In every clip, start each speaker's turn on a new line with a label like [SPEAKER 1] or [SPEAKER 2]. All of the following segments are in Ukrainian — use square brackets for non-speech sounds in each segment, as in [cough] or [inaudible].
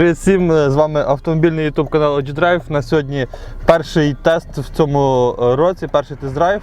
[SPEAKER 1] Привіт всім, з вами автомобільний YouTube канал OG Drive. На сьогодні перший тест в цьому е, році, перший тест-драйв.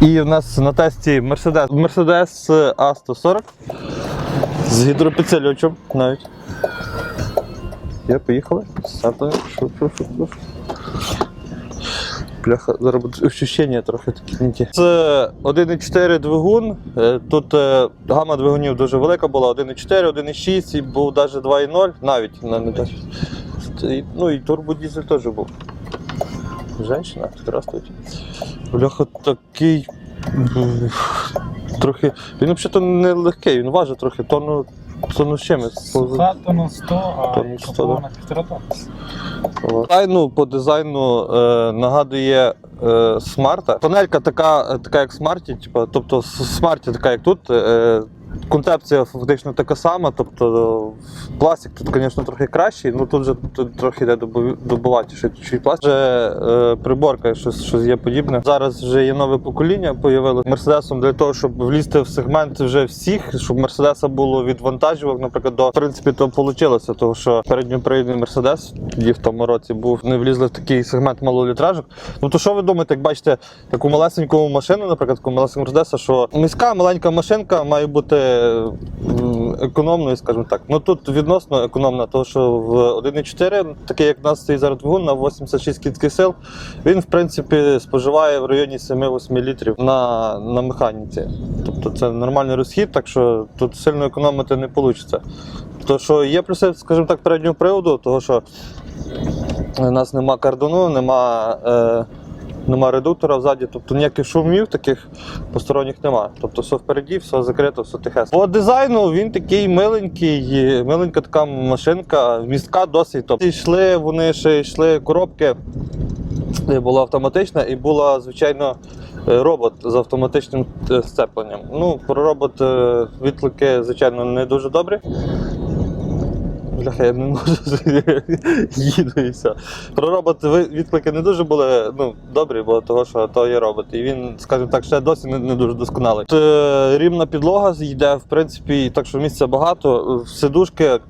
[SPEAKER 1] І в нас на тесті Mercedes, Mercedes A140 з гідропідсилювачем навіть. Я поїхали. Стартуємо. Бляха, зараз ощущення трохи такі не. Це 1,4 двигун. Е, Тут е, гама двигунів дуже велика була, 1,4, 1,6 і був навіть 2,0, навіть на не так. Ну і турбодізель теж був. Женщина, здравствуйте. Бляха, такий. Трохи. Він взагалі не легкий, він важить трохи, тонну, тонну з чимось.
[SPEAKER 2] Суха то на 100, а
[SPEAKER 1] То на 100, да.
[SPEAKER 2] на півтора тонни.
[SPEAKER 1] Дизайну по дизайну е, нагадує е, смарта. Панелька така, така як смарті, типу, тобто смарті така, як тут. Е, концепція фактично така сама, тобто е, пластик тут, звісно, трохи кращий, ну тут же тут трохи йде добу- добуватіше чуть пластик. Вже е, приборка, щось, щось є подібне. Зараз вже є нове покоління, появилось Мерседесом для того, щоб влізти в сегмент вже всіх, щоб Мерседеса було від вантажівок, наприклад, до в принципі, то вийшло, тому що передньопривідний Мерседес тоді в тому році був, не влізли в такий сегмент малолітражок. Ну то що ви думаєте, як бачите таку малесеньку машину, наприклад, таку малесеньку Мерседеса, що міська маленька машинка має бути економною, скажімо так. Ну тут відносно економна, тому що в 1.4, такий як в нас стоїть зараз двигун на 86 кінських сил, він в принципі споживає в районі 7-8 літрів на, на механіці. Тобто це нормальний розхід, так що тут сильно економити не вийде. То, що є плюси, скажімо так, переднього приводу, того що у нас нема кордону, нема, е, нема редуктора взаді, тобто ніяких шумів таких посторонніх нема. Тобто все впереді, все закрито, все тихе. По дизайну він такий миленький, миленька така машинка, містка досить. Тобто йшли, вони ще йшли коробки. І була автоматична, і була, звичайно, е, робот з автоматичним е, сцепленням. Ну, про робот е, відклики, звичайно, не дуже добрі. Бляха, я не можу їду і все. Про робот відклики не дуже були ну, добрі, бо того, що то є робот. І він, скажімо так, ще досі не, не дуже досконалий. Е, рівна підлога йде, в принципі, так що місця багато. Сидушки м, з-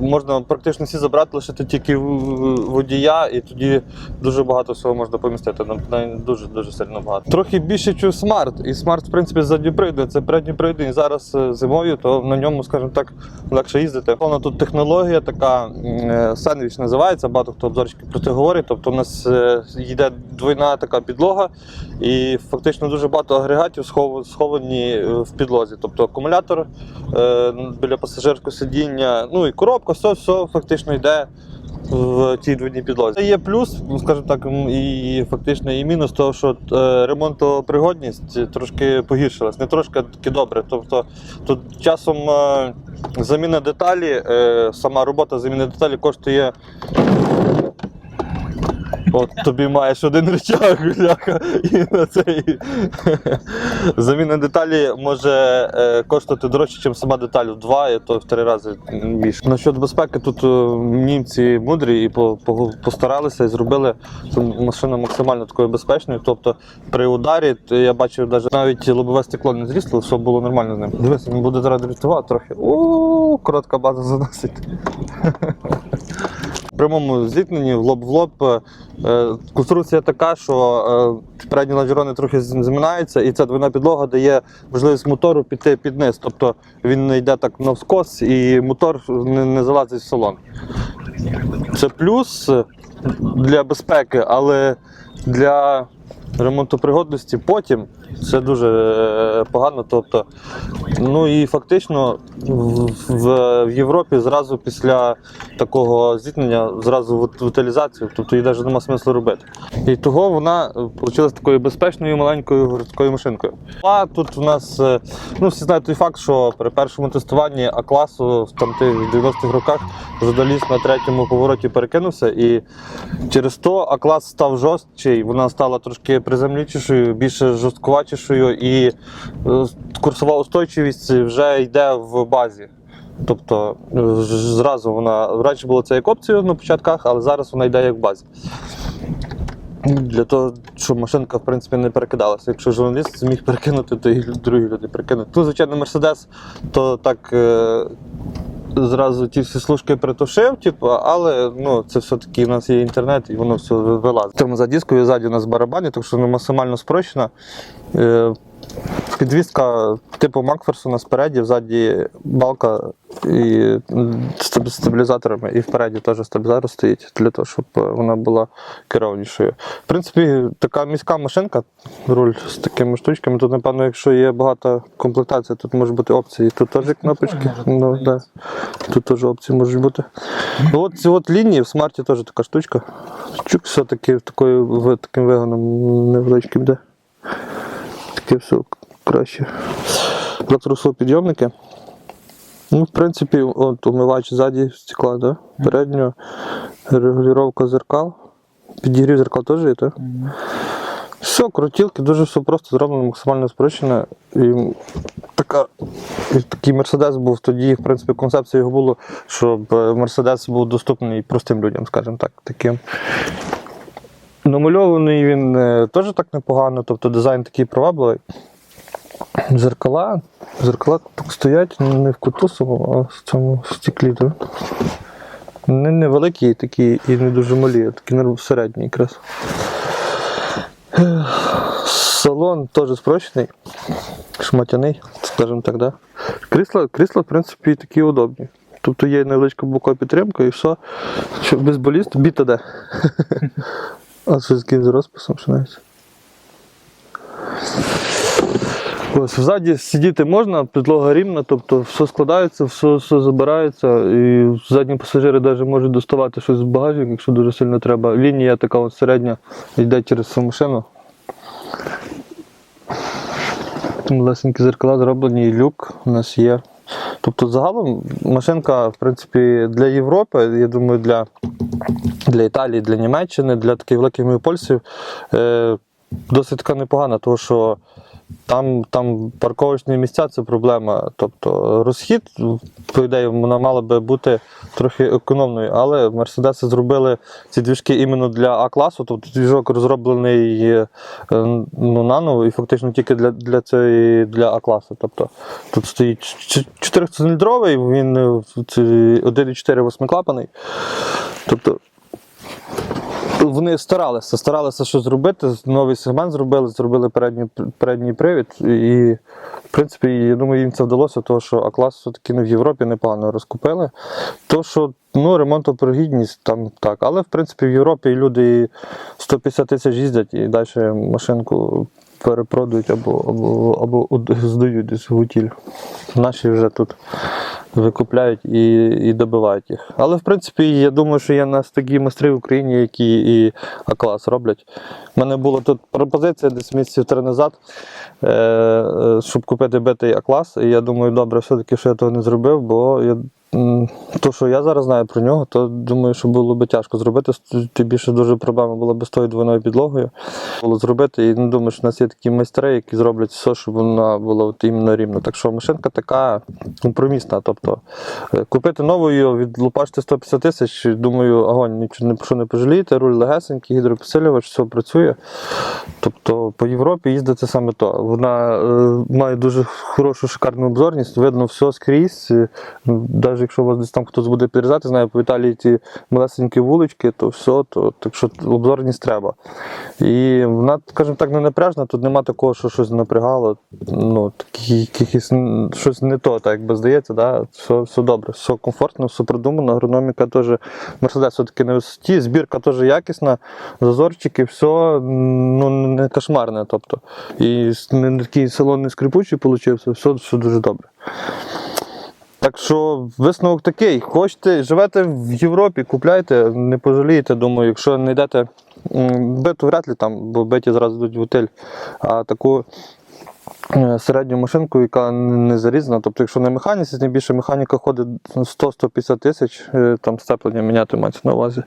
[SPEAKER 1] можна практично всі забрати, лишити тільки водія, і тоді дуже багато всього можна помістити. Ну, дуже дуже сильно багато. Трохи більше чую смарт. І смарт, в принципі, задньопривідний. Це передньопривідний. І зараз е, зимою, то на ньому, скажімо так, легше їздити. Вона тут технологія така, е, сендвіч називається, багато хто обзорчики про це говорить. Тобто у нас е, йде двойна така підлога, і фактично дуже багато агрегатів схов- сховані в підлозі. Тобто акумулятор біля пасажирського сидіння, ну і коробка, все, все фактично йде. В тій двойній підлозі. Є плюс, ну, скажімо так, і фактично і мінус того, що е, ремонтопригодність трошки погіршилась. Не трошки, таки добре. Тобто тут часом е, заміна деталі, е, сама робота заміни деталі коштує. От тобі маєш один рычаг, бляха, і на цей заміна деталі може е, коштувати дорожче, ніж сама деталь в два, і то в три рази більше. Насчет безпеки, тут е, німці мудрі і по- по- постаралися і зробили машину максимально такою безпечною. Тобто при ударі то я бачив навіть навіть лобове стекло не зрісло, все було нормально з ним. Дивись, він буде зараз дрифтувати трохи. О, коротка база заносить. Прямому зіткненні в лоб в лоб. е, е, Конструкція така, що е, передні лонжерони трохи зминаються, і ця двойна підлога дає можливість мотору піти під низ. Тобто він не йде так навскос і мотор не, залазить в салон. Це плюс для безпеки, але для ремонтопригодності потім це дуже е, погано. Тобто, ну і фактично в, в, в Європі зразу після такого зіткнення зразу в в утилізацію, тобто її навіть нема смислу робити. І того вона вийшла такою безпечною маленькою городською машинкою. А тут у нас, е, ну всі знають той факт, що при першому тестуванні А-класу в там тих 90-х роках журналіст на третьому повороті перекинувся, і через то А-клас став жорсткий, вона стала трошки приземлічішою, більше жорсткуватішою, і е, курсова устойчивість вже йде в базі. Тобто е, зразу вона раніше було це як опцію на початках, але зараз вона йде як в базі. Для того, щоб машинка в принципі не перекидалася. Якщо журналіст зміг перекинути, то і другі люди перекинуть. Ну, звичайно, Мерседес, то так е, зразу ті всі служки притушив, типу, але ну, це все-таки у нас є інтернет і воно все вилазить. Тому за дискою ззаді у нас барабані, так що воно максимально спрощено. Підвізка типу Макферсона спереді, ззаді балка і м, стабілізаторами, і впереді теж стабілізатор стоїть для того, щоб е, вона була керовнішою. В принципі, така міська машинка, руль з такими штучками. Тут, напевно, якщо є багато комплектацій, тут можуть бути опції. Тут теж кнопочки. Ну, да. Тут теж опції можуть бути. Ну, от ці от лінії в смарті теж така штучка. Чук все-таки такою, таким вигоном невеличким йде. Таке все краще. Електрослопідйомники. Ну, в принципі, от умивач ззаді стекла, да? переднього, регулювання зеркал. Підігрів зеркал теж є, так? Все, крутілки, дуже все просто зроблено, максимально спрощено. І така, і такий Мерседес був тоді, в принципі, концепція його було, щоб е, Мерседес був доступний простим людям, скажімо так. Таким. Намальований він е, теж так непогано, тобто дизайн такий привабливий. Зеркала. Зеркала так стоять не в куту самому, а в цьому стеклі. Так? Не невеликі такі і не дуже малі, а такі середні якраз. Салон теж спрощений, шматяний, скажімо так, да? Крісла, крісла, в принципі, такі удобні. Тобто є невеличка бокова підтримка і все. Що без боліст, біта де. [laughs] А з яким з розписом що навіть. Ось ззаді сидіти можна, підлога рівна, тобто все складається, все, все забирається, і задні пасажири навіть можуть доставати щось з багажника, якщо дуже сильно треба. Лінія така от середня йде через всю машину. Лесенькі зеркала зроблені, і люк у нас є. Тобто, загалом машинка, в принципі, для Європи, я думаю, для, для Італії, для Німеччини, для таких великих мегаполісів е, досить така непогана, тому що там, там парковочні місця це проблема. Тобто розхід, по ідеї, вона мала би бути трохи економною, але мерседеси зробили ці двіжки іменно для А-класу, тобто двіжок розроблений е, ну, наново і фактично тільки для, для, цієї, для А-класу. Тобто тут стоїть 4-циліндровий, він е, 1,4 восьмиклапаний. Тобто вони старалися, старалися щось зробити, новий сегмент зробили, зробили передній, передній привід. І, в принципі, я думаю, їм це вдалося, тому що А-клас все-таки в Європі непогано розкупили. То, що ну, ремонтопрогідність там так. Але в принципі в Європі люди 150 тисяч їздять і далі машинку перепродають або, або, або здають десь в утіль. Наші вже тут викупляють і, і добивають їх. Але в принципі, я думаю, що є нас такі майстри в Україні, які і А-клас роблять. У мене була тут пропозиція десь місяців три назад, е, е, щоб купити битий А-клас. І я думаю, добре, все-таки, що я того не зробив, бо я. То, що я зараз знаю про нього, то думаю, що було би тяжко зробити. Тим більше дуже проблема була би з тою двойною підлогою. Було зробити. І не думаю, що в нас є такі майстри, які зроблять все, щоб вона була от іменно рівна. Так що машинка така компромісна. Тобто е, купити нову її, відлупашити 150 тисяч, думаю, огонь, нічого не що не пожалієте, руль легесенький, гідропосилювач, все працює. Тобто по Європі їздити саме то. Вона е, має дуже хорошу шикарну обзорність, видно все скрізь. Навіть якщо у вас десь там хтось буде підрізати, знаю, по Італії ті малесенькі вулички, то все, то так що обзорність треба. І вона, скажімо так, не напряжна, тут нема такого, що щось напрягало. Ну, якісь, щось не то, так якби здається, да? все, все добре, все комфортно, все продумано, агрономіка теж Мерседес все-таки на висоті, збірка теж якісна, зазорчики, все ну, не кошмарне. Тобто. І не такий салон не скрипучий получився, все, все дуже добре. Так що висновок такий. Хочете, живете в Європі, купляйте, не пожалієте, думаю, якщо не йдете биту, вряд ли там, бо биті зразу йдуть в готель. А таку е, середню машинку, яка не зарізана. Тобто, якщо на механіці, тим більше механіка ходить 100-150 тисяч, е, там степлення міняти мається на увазі.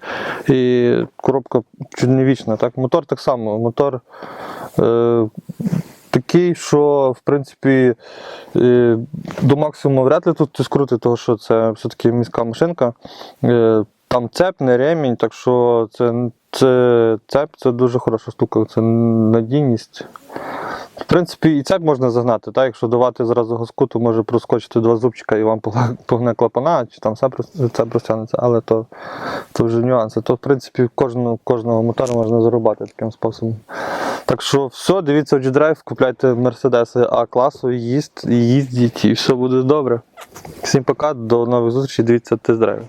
[SPEAKER 1] І коробка чуть не вічна. Так? Мотор так само. Мотор е, такий, що в принципі е, до максимуму вряд ли тут скрути, тому що це все-таки міська машинка. Е, там цеп, не ремінь, так що це, це цеп це дуже хороша штука, це надійність. В принципі, і цеп можна загнати, так? якщо давати зразу газку, то може проскочити два зубчика і вам погне клапана, чи там це простягнеться, але то, то вже нюанси. То в принципі кожного, кожного мотора можна зарубати таким способом. Так що, все, дивіться G-Drive, купляйте мерседеси А класу, їздіть, і все буде добре. Всім пока, до нових зустрічей, дивіться тест-драйви.